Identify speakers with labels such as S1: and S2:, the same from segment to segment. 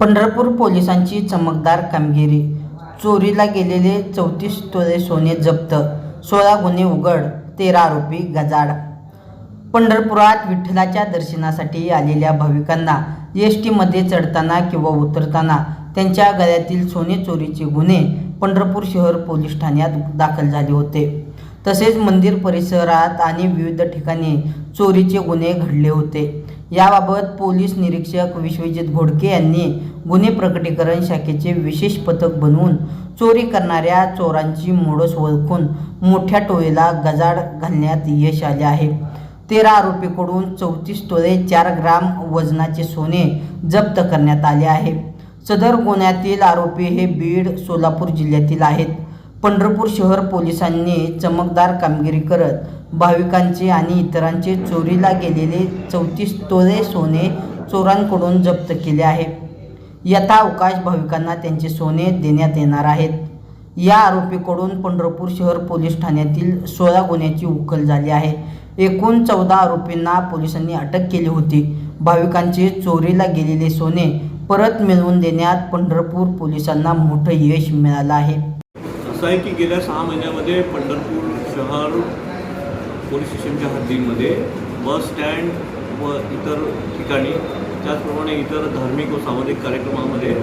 S1: पंढरपूर पोलिसांची चमकदार कामगिरी. चोरीला गेलेले चौतीस तोळे सोने जप्त सोळा गुन्हे उघड तेरा आरोपी गजाड. पंढरपुरात विठ्ठलाच्या दर्शनासाठी आलेल्या भाविकांना एस टीमध्ये चढताना किंवा उतरताना त्यांच्या गळ्यातील सोने चोरीचे गुन्हे पंढरपूर शहर पोलीस ठाण्यात दाखल झाले होते. तसेच मंदिर परिसरात आणि विविध ठिकाणी चोरीचे गुन्हे घडले होते. याबाबत पोलीस निरीक्षक विश्वजित घोडके यांनी गुन्हे प्रकटीकरण शाखेचे विशेष पथक बनवून चोरी करणाऱ्या चोरांची मोडस ओळखून मोठ्या टोळीला गजाड घालण्यात यश आले आहे. तेरा आरोपीकडून चौतीस तोळे चार ग्राम वजनाचे सोने जप्त करण्यात आले आहे. सदर गुन्ह्यातील आरोपी हे बीड सोलापूर जिल्ह्यातील आहेत. पंढरपूर शहर पोलिसांनी चमकदार कामगिरी करत भाविकांचे आणि इतरांचे चोरीला गेलेले चौतीस तोळे सोने चोरांकडून जप्त केले आहे. यथावकाश भाविकांना त्यांचे सोने देण्यात येणार आहेत. या आरोपीकडून पंढरपूर शहर पोलीस ठाण्यातील सोळा गुन्ह्याची उकल झाली आहे. एकूण चौदा आरोपींना पोलिसांनी अटक केली होती. भाविकांचे चोरीला गेलेले सोने परत मिळवून देण्यात पंढरपूर पोलिसांना मोठं यश मिळालं आहे.
S2: असं आहे की गेल्या सहा महिन्यामध्ये पंढरपूर शहर पोलीस स्टेशनच्या हद्दीमध्ये बस स्टँड व इतर ठिकाणी त्याचप्रमाणे इतर धार्मिक व सामाजिक कार्यक्रमामध्ये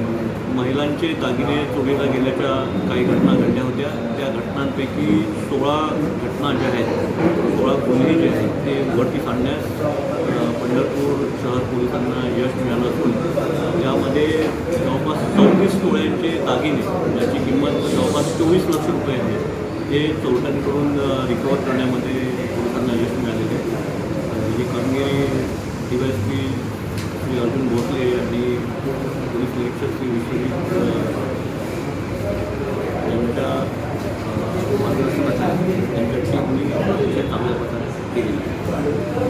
S2: महिलांचे दागिने चोरीला गेल्याच्या काही घटना घडल्या होत्या. त्या घटनांपैकी सोळा घटना ज्या आहेत सोळा गुन्हे जे आहेत ते उघडकीस आणण्यास पंढरपूर शहर पोलिसांना यश मिळालं असून त्यामध्ये जवळपास तोळ्यांचे दागिने ज्याची किंमत जवळपास चोवीस लक्ष रुपये आहे. ते चोरट्यांकडून रिकवर करण्यामध्ये पोलिसांना यश मिळालेले आहे. ही कामगिरी D Y S P Shri Arjun Bhosale आणि पोलीस निरीक्षक श्री विश्वजित यांच्या मार्गदर्शनाच्या त्यांच्या टीमने अतिशय चांगल्या प्रकारे केली आहे.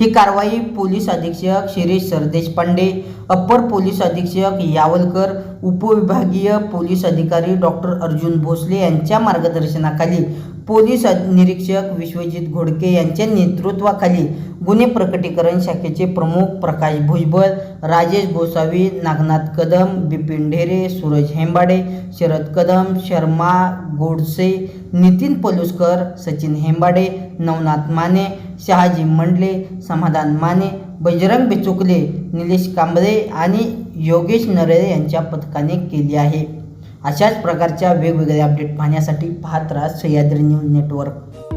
S1: ही कारवाई पोलीस अधीक्षक शिरीष सरदेशपांडे अप्पर पोलीस अधीक्षक यावलकर उपविभागीय पोलीस अधिकारी डॉक्टर अर्जुन भोसले यांच्या मार्गदर्शनाखाली पोलीस निरीक्षक विश्वजित घोडके यांच्या नेतृत्वाखाली गुन्हे प्रकटीकरण शाखेचे प्रमुख प्रकाश भुजबळ राजेश गोसावी नागनाथ कदम बिपिन ढेरे सूरज हेंबाडे शरद कदम शर्मा गोडसे नितीन पलुसकर सचिन हेंबाडे नवनाथ माने शहाजी मंडले समाधान माने बजरंग बिचुकले निलेश कांबळे आणि योगेश नरेरे यांच्या पथकाने केली आहे. अशाच प्रकारच्या वेगवेगळ्या अपडेट पाहण्यासाठी पाहत राहा सह्याद्री न्यूज नेटवर्क.